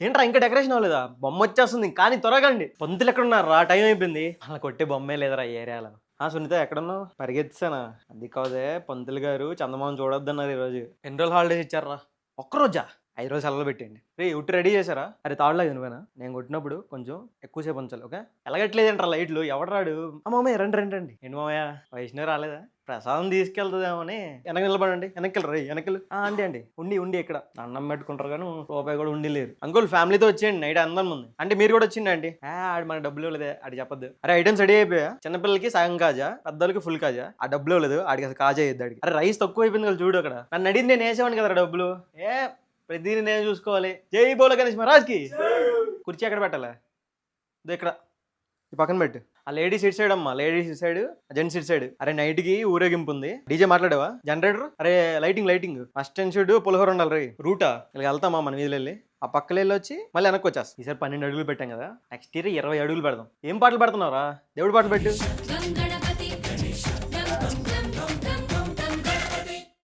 ఏంట్రా ఇంకా డెకరేషన్ అవ్వలేదా? బొమ్మ వచ్చేస్తుంది. కానీ త్వరగండి పంతులు ఎక్కడ ఉన్నారు రా టైం అయిపోయింది. అలా కొట్టే బొమ్మే లేదురా ఈ ఏరియాలో. ఆ సునీత ఎక్కడున్నావు? పరిగెత్తానా అది కాదే పంతులు గారు చందమామ చూడొద్దన్నారు ఈరోజు. ఎన్ని రోజులు హాలిడేస్ ఇచ్చారా ఒక్కరోజా? ఐదు రోజులు సెలవు పెట్టండి రే ఉట్టి రెడీ చేశారా? అరే తాడలేదు నువ్వేనా? నేను కొట్టినప్పుడు కొంచెం ఎక్కువసేపు ఉంచాలి ఓకే? ఎలాగట్లేదంటారా లైట్లు ఎవడు రాడు? అమ్మమ్మయ్య రండి రండి రండి. ఏంటి మామయ్య? వైష్ణవి రాలేదా? ప్రసాదం తీసుకెళ్తుందేమో అని వెనక నిలబడండి వెనక్కి రే వెనకలు అండి అండి. ఉండి ఉండి ఇక్కడ. అన్నం పెట్టుకుంటారు కానీ రూపాయి కూడా ఉండి లేరు. అంకుల్ ఫ్యామిలీతో వచ్చేయండి నైట్ అందరం ఉంది అంటే మీరు కూడా వచ్చిండి అండి? ఆడు మన డబ్బులు ఇవ్వలేదే ఆడి చెప్పొద్దు. అరే ఐటమ్స్ రెడీ అయిపోయా? చిన్నపిల్లలకి సగం కాజా పెద్దలకి ఫుల్ కాజా? ఆ డబ్బులు ఇవ్వలేదు ఆడికి అసలు కాజా అయ్యింది ఆడికి. అరే రైస్ తక్కువ అయిపోయింది కదా చూడు అక్కడ. నన్ను అడిగింది నేను వేసేవాడిని కదా డబ్బులు? ఏ ప్రతిదీ నేను చూసుకోవాలి. జై బోల గణేష్ మహారాజ్కి. కుర్చీ ఎక్కడ పెట్టాలా? ఇది ఇక్కడ. ఈ పక్కన పెట్టు. ఆ లేడీస్ ఇటు సైడ్ అమ్మా లేడీస్ ఇటు సైడ్ జెంట్స్ ఇటు సైడ్. అరే నైట్కి ఊరేగింపు ఉంది. డీజే మాట్లాడావా? జనరేటర్? అరే lighting lighting. First and should పులిహోర ఉండాలి రే. రూటా. ఇలా వెళ్తామా మన వీధిలో వెళ్ళి. ఆ పక్కన వెళ్ళి వచ్చి మళ్ళీ వెనక్కి వచ్చేస్తాం. ఈసారి పన్నెండు అడుగులు పెట్టాం కదా. నెక్స్ట్ ఇయర్ ఇరవై అడుగులు పెడదాం. ఏం పాటలు పెడుతున్నారా దేవుడి పాటలు పెట్టు.